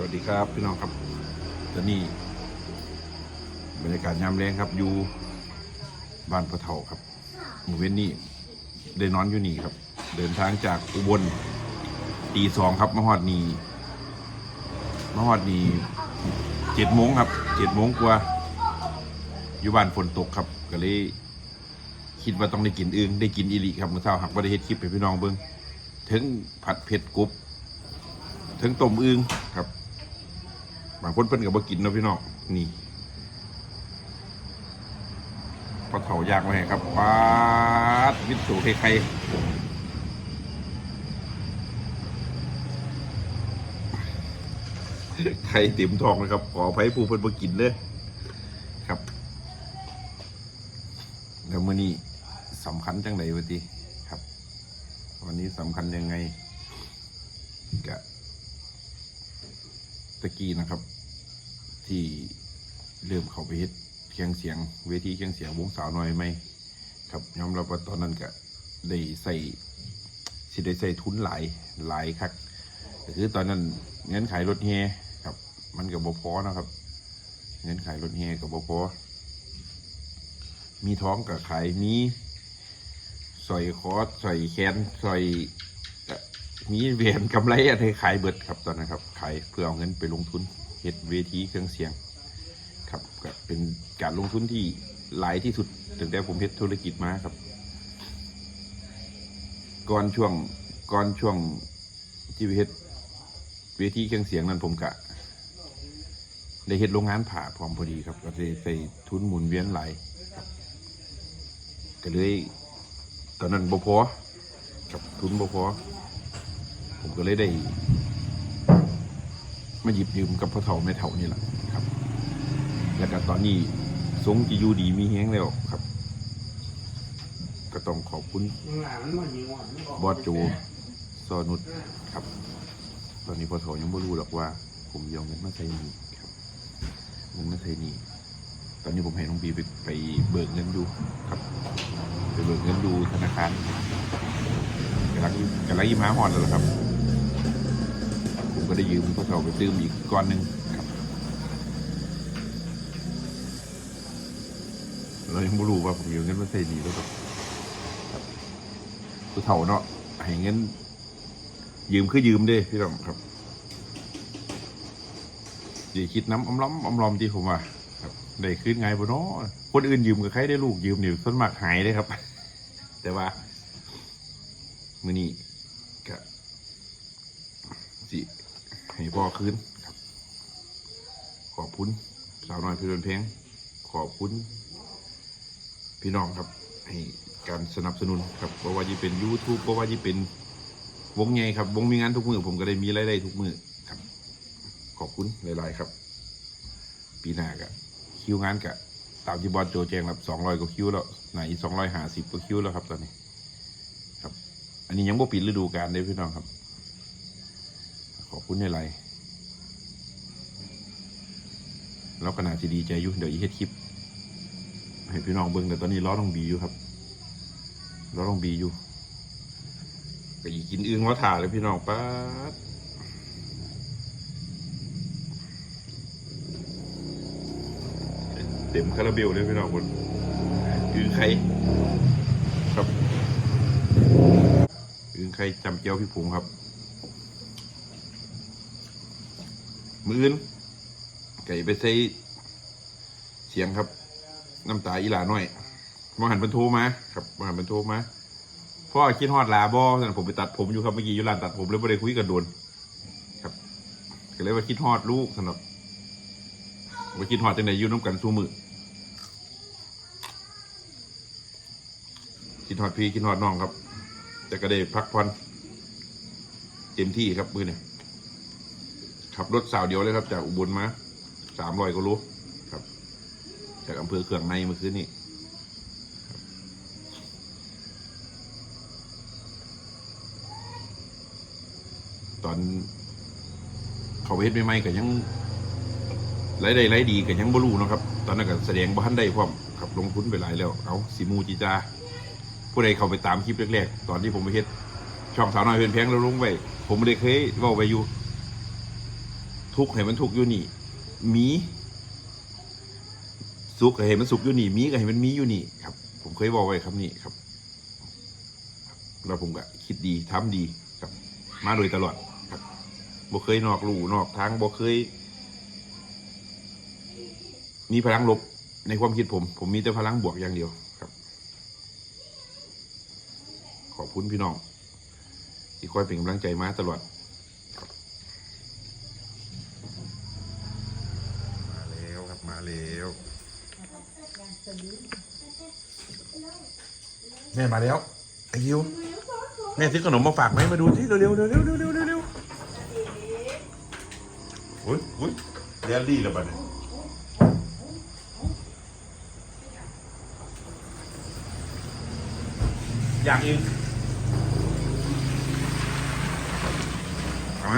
สวัสดีครับพี่น้องครับตอนนี้บรรยากาศยามแรงครับอยู่บ้านพระเถาครับหมู่เว้นนี่ได้นอนอยู่นี่ครับ เดินทางจากอุบลตีสองครับมาฮอดนี่มาฮอดนี่เจ็ดโมงครับเจ็ดโมงกว่า อยู่บ้านฝนตกครับ ก็เลย คิดว่าต้องได้กินอึงได้กินอีหลีครับเมื่อเช้าหักว่าได้เฮ็ดคลิปให้พี่น้องเบิ่งถึงผัดเผ็ดกรุบถึงต้มอึงครับ บางคนเพิ่นก็บ่กินเนาะพี่น้องนี่พอเถายากไว้ให้ครับปาดวิตสูไข่ไข่ไข่เต็มทองเลยครับ ขออภัยผู้เพิ่นบ่กินเด้อครับเดี๋ยวมื้อนี้สำคัญจังไดวะติครับ วันนี้สำคัญยังไงกะ ตะกี้นะครับ ที่เริ่มเข้าไปเฮ็ดเครื่องเสียง เวทีเครื่องเสียงวงสาวน้อยไหมครับยอมรับว่าตอนนั้นก็ได้ใส่สิได้ใส่ทุนหลายหลายคักคือตอนนั้นเงินขายรถแฮครับ มันก็บ่พอนะครับ เงินขายรถแฮก็บ่พอมีท้องก็ขายมีสอยคอสอยแขนสอย มีเหรียญกำไรอะไรขายเบิดครับตอนนั้นครับขายเพื่อเอาเงินไปลงทุนเฮ็ดเวทีเครื่องเสียง ครับก็เป็นการลงทุนที่หลายที่สุดตั้งแต่ผมเฮ็ดธุรกิจมาครับ ก่อนช่วงก่อนช่วงที่เฮ็ดเวทีเครื่องเสียงนั้นผมกะได้เฮ็ดโรงงานผ่าพร้อมพอดีครับ ก็ได้ใส่ทุนหมุนเวียนหลายก็เลยตอนนั้นบ่พอครับทุนบ่พอ ผมก็เลยได้ มาหยิบยืมกับพ่อเฒ่าแม่เฒ่านี่แหละครับ แล้วก็ตอนนี้ทรงจะอยู่ดีมีแห้งแล้วครับ ก็ต้องขอบคุณบอสโจซอนุชครับ ตอนนี้พ่อเฒ่ายังไม่รู้หรอกว่า ผมยอมเงินมาใช้หนี้ครับเงินมาใช้หนี้ตอนนี้ผมให้น้องบีไปไปเบิกเงินดูครับ ไปเบิกเงินดูธนาคารกำลังกำลังยิ้มหาหอดแล้วครับ ก็ได้ยืมพ่อเฒ่าไปตื้มอีกก้อนหนึ่งครับเรายังไม่รู้ว่าผมยืมเงินมาใส่ดีแล้วครับครับผู้เฒ่าเนาะให้เงินยืมคือยืมเด้พี่น้องครับอย่าคิดน้ำอมล้อมอมล้อมที่ผมว่าครับได้คืนไงบ่เนาะคนอื่นยืมกับใครได้ลูกยืมนี่ส่วนมากหายเลยครับ แต่ว่ามือนี้ก็สิ ให้พ่อคืนครับ ขอบคุณสาวน้อยพื่อนเพลงขอบคุณ พี่น้องครับ ให้การสนับสนุนครับเพราะว่าจะเป็น YouTube เพราะว่าจะเป็นวงไงครับ วงมีงานทุกมือผมก็ได้มีรายได้ทุกมือครับ ขอบคุณหลาย ๆ ครับ ปีหน้ากะคิวงานกะตามที่บอสโจแจ้งครับสองร้อยกว่าคิวแล้วไหนสองร้อยห้าสิบกว่าคิวแล้วครับตอนนี้ ครับ อันนี้ยังบ่ปิดฤดูกาลเลยพี่น้องครับ ขอบคุณในไรแล้วก็น่าจะดีใจอยู่เดี๋ยวอีเฮ็ดคลิปให้พี่น้องเบิ่งแต่ตอนนี้ล้อต้องบีอยู่ครับล้อต้องบีอยู่ก็อีกินอึ้งว่าถ่าเลยพี่น้องป้าดเต็มคาราเบลเลยพี่น้องคนอึ้งไข่ครับอึ้งไข่จำเจียวพี่ผงครับ มืออื่นไก่ไปใส่เสียงครับ น้ำตาอีหลาน้อยมาหันบรรทรมาครับมาหันบรรทรมาพ่อคิดฮอดลาบอสั่นผมไปตัดผมอยู่ครับเมื่อกี้อยู่ร้านตัดผมเลยไม่ได้คุยกันโดนครับก็เลยว่าคิดฮอดลูกสำหรับว่าคิดฮอดจังไหนอยู่น้ำกันสู้มือคิดฮอดพี่คิดฮอดน้องครับ แต่ก็ได้พักผ่อนเต็มที่ครับมือเนี่ย ขับรถสาวเดียวเลยครับ จากอุบลมาสามร้อยกว่าโลครับ จากอำเภอเขื่องในเมื่อคืนนี้ตอน เขาเฮ็ดใหม่ๆก็ยังไรได้ไรดีก็ยังบ่รู้นะครับ ตอนนั้นก็แสดงบ้านได้พร้อมครับลงทุนไปหลายแล้ว เอาสีมูจีจาผู้ใดเข้าไปตามคลิปแรกๆ ตอนที่ผมไปเฮ็ดช่องสาวน้อยเพื่อนแพงแล้วลงไว้ผมไม่ได้เคยว่าไปอยู่ ทุกข์ให้มันทุกข์อยู่นี่ มีสุขก็ให้มันสุขอยู่นี่ มีก็ให้มันมีอยู่นี่ ครับ ผมเคยบอกไว้ครับนี่ครับ แล้วผมก็คิดดีทำดีครับ มาโดยตลอดครับบ่เคยนอกลู่นอกทางบ่เคย มีพลังลบในความคิดผม ผมมีแต่พลังบวกอย่างเดียวครับ ขอบคุณพี่น้องที่คอยเป็นกำลังใจมาตลอด มาแล้วครับมาแล้ว แม่มาแล้วไอ้ยิวแม่ซื้อขนมมาฝากไหมมาดูที่เร็วๆเร็วๆเร็วๆเร็วๆเร็วๆเร็วๆโอ้ยโอ้ยเรียลลี่แล้วบัดเนี่ยอยากอีกเอาไหม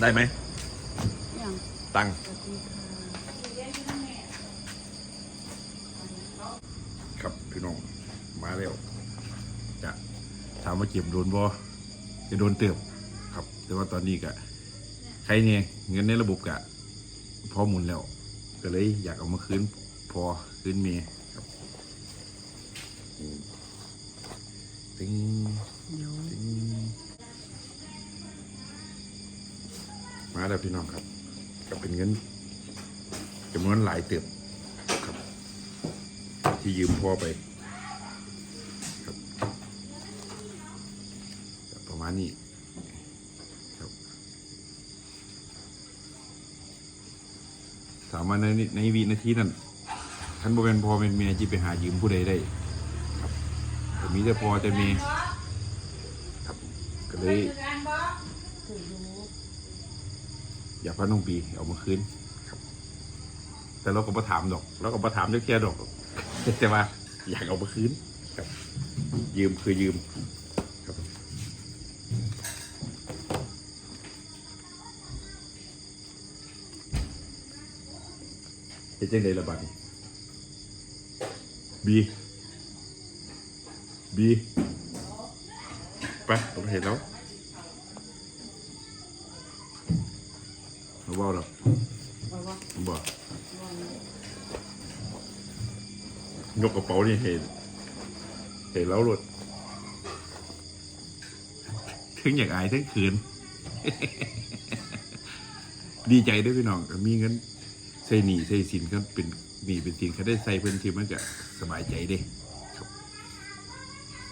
ได้ไหมยังตังค์ สวัสดีค่ะ ครับพี่น้องมาแล้วจะถา มว่าเก็บโดนบ่จะโดนเติบครับ แต่ว่าตอนนี้กะใครเนี่ยเงินในระบบกะพอหมุนแล้ว ก็เลยอยากเอามาคืนพอคืนเมียครับอืมติ้งเดี๋ยวติ้งมาแล้วพี่น้องครับ ก็เป็นเงินจำนวนหลายเติบครับ ที่ยืมพ่อไป ครับก็ประมาณ นี้ครับถามว่าในในวินาทีนั้นท่านบ่เป็นพอเป็นเมียจีไปหายืมผู้ใดได้ ครับแต่มีแต่พอแต่มีครับก็เลยอรู้อยากพาน้องปีเอามาคืนครับ แต่เราก็มาถามดอกเราก็มาถามเรื่องแค่ดอก แต่ว่าอยากเอามาคืนครับ ยืมคือยืม เฮ็ดจังไดละบัดนี้บีบีไปผมเห็นแล้วเราบอกหรอกว่าว่าบอกยกกระเป๋านี่เห็นเห็นแล้วหลุดถึงอยากอายทั้งคืน ดีใจด้วยพี่น้อง มีเงิน ส่หนีใส่สินก็เป็นหนีเป็นสินเขาได้ใส่เพื่อนทีมันก็สบายใจเด้ครับ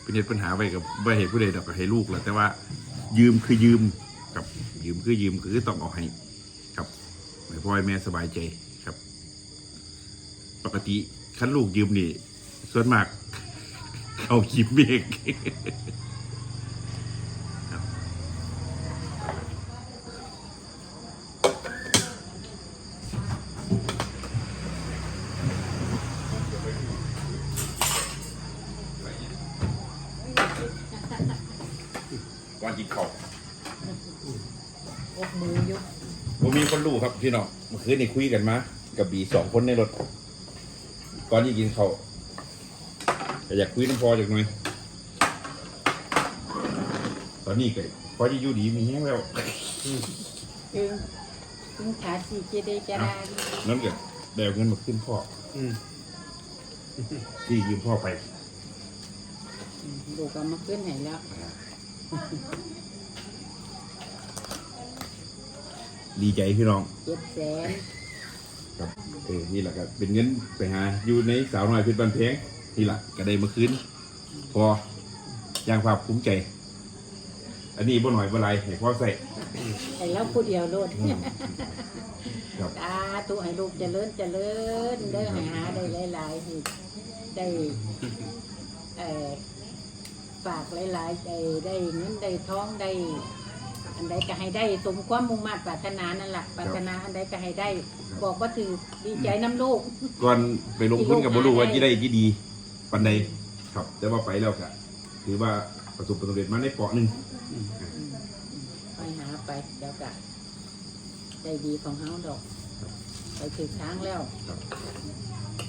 เป็นเหตุปัญหาไปกับไม่เหตุผู้ใดดอกก็ให้ลูกแหละแต่ว่า ยืมคือยืมครับยืมคือยืมคือต้องเอาให้ครับให้พ่อให้แม่สบายใจครับ ปกติคันลูกยืมนี่ ส่วนมาก เขาคิดเบรกค ก่อนกินข้าวอบมืออยุบผมมีคนรู้ครับพี่น้องเมื่อคืนนี่คุยกันมา กับบีสองคนในรถ ก่อนที่กินข้าวก็อยากคุยน้ำพอจากหน่อยตอนนี้ก็พอจะอยู่ดีมีแห้งแล้วจึงจึงขาสีเจเดจารานั่นก็ได้เอาเงินมาขึ้นพ่ออที่ยืมพ่อไปลูกก็มาขึ้นให้แล้ว ดีใจพี่น้องเจ็ดแสนครับเออนี่แหละครับเป็นเงินไปหา อยู่ในสาวน้อยเพชรบันเพงนี่แหละก็ได้มาคืนพอย่างภาพคุ้มใจ อันนี้บ่หน่อยบ่ไรให้พ่อใส่ให้แล้วผู้เดียวโลดอืมครับตาตัวให้ลูกเจริญเจริญได้ให้หาได้หลายๆให้ได้เอ่อ ฝากหลายๆได้ได้เงินได้ท้องได้ อันใดก็ให้ได้สมความมุ่งมั่นปรารถนานั่นแหละปรารถนาอันใดก็ให้ได้ บอกว่าถือดีใจน้ำลูก ก่อนไปลงทุนกับบ่รู้ว่าจะได้กี่ดีปันใดครับ แต่ว่าไปแล้วก็ถือว่าประสบความสำเร็จมาในเปาะหนึ่งไปหาไปเดี๋ยวกะใจดีของเฮาดอก ไปถึงทางแล้ว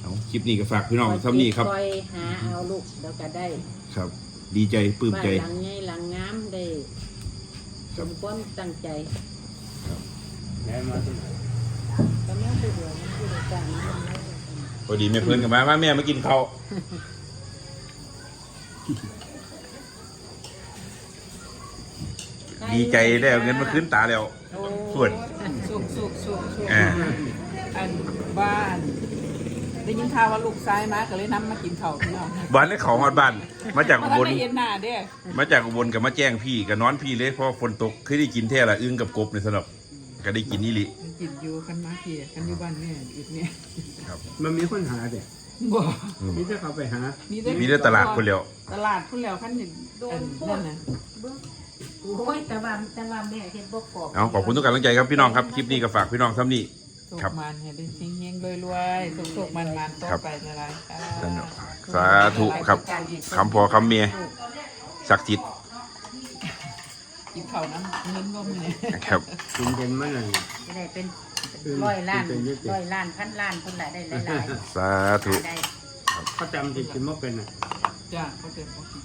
เอาคลิปนี้ก็ฝากพี่น้องซ้ำนี้ครับคอยหาเอาลูกเดี๋ยวก็ได้ครับ ดีใจปลื้มบ้านใจหลังใหญ่หลังงามได้คสรับมความตั้งใจย้ายมาที่ไหนก็แม่ผู้เดียวมันผู้เดียวกันมันไม่ได้กันพอดีแม่เพื่อนกับมาว่าแม่มากินข้าวดีใจได้เอาเงินมาคืนตาแล้วโอ้ส่วน สุกสุกสุกสุกอ่า อันบ้าน ได้ยินข่าวว่าลูกชายมาก็เลยนำมากินข้าวพี่น้องบ้านนี้เขาฮอดบ้าน มาจากมาอุบล ได้เห็นหน้าเด้อมาจากอุบลกับมาแจ้งพี่กับนอนพี่เลยเพราะฝนตกเคยได้กินแท้ละอึ้งกับกบในสนับก็ได้กินนี่ลิกินอยู่กันมาพี่กันอยู่บ้านแม่อีกเนี่ยมันมีคนหาเด็กบ่มีแต่เขาไปหา มีแต่มีได้ตลาดคนเดียวตลาดพุ่นแล้วคันนี่อันนั่นน่ะโอ้ยแต่ว่าแต่ว่าแม่เฮ็ดบ่กรอบเอาขอบคุณทุกกำลังใจครับพี่น้องครับคลิปนี้ก็ฝากพี่น้องซ้ำนี่ สุกครับมันให้ได้เฮงๆรวยๆสุกๆมันๆต่อครับไปหลายๆค่ะสาธุครับคำพอคำเมียศักดิ์สิทธิ์กินข้าวน้ำเงินบ่มื้อนี้นะครับกินเป็นมันอะไรจะได้เป็นร้อยล้านร้อยล้านพันล้านคนละได้หลายสาธุๆได้เขาจำติดกินว่าเป็นอะจ้าเขาเต็มบ่กิน